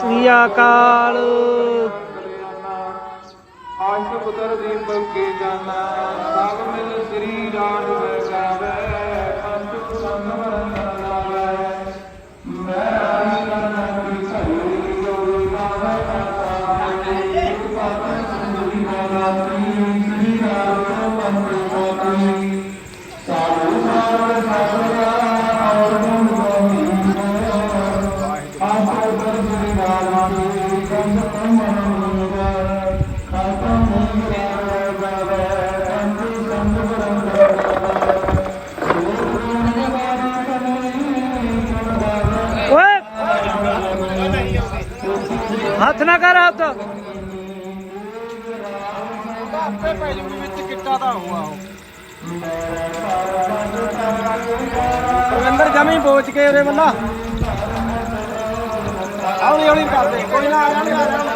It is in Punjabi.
ਸ੍ਰੀ ਅਕਾਲ। ਆਸ਼ ਪੁੱਤਰ ਦੀਪਕ ਕੇ ਜਾਨਾ। ਸਭ ਮਿਲ ਸ੍ਰੀ ਰਾਮ ਹੱਥ ਨਾ ਕਰ ਹੱਥ। ਆਪੇ ਪੈ ਜੂਗੀ ਵਿੱਚ ਕਿੱਟਾ ਦਾ ਹੋਆ ਰਵਿੰਦਰ ਜਮੀ ਬੋਚ ਕੇ ਉਹਦੇ ਵੱਲਾ। எவ்வளோ எவ்வளோ இருக்காது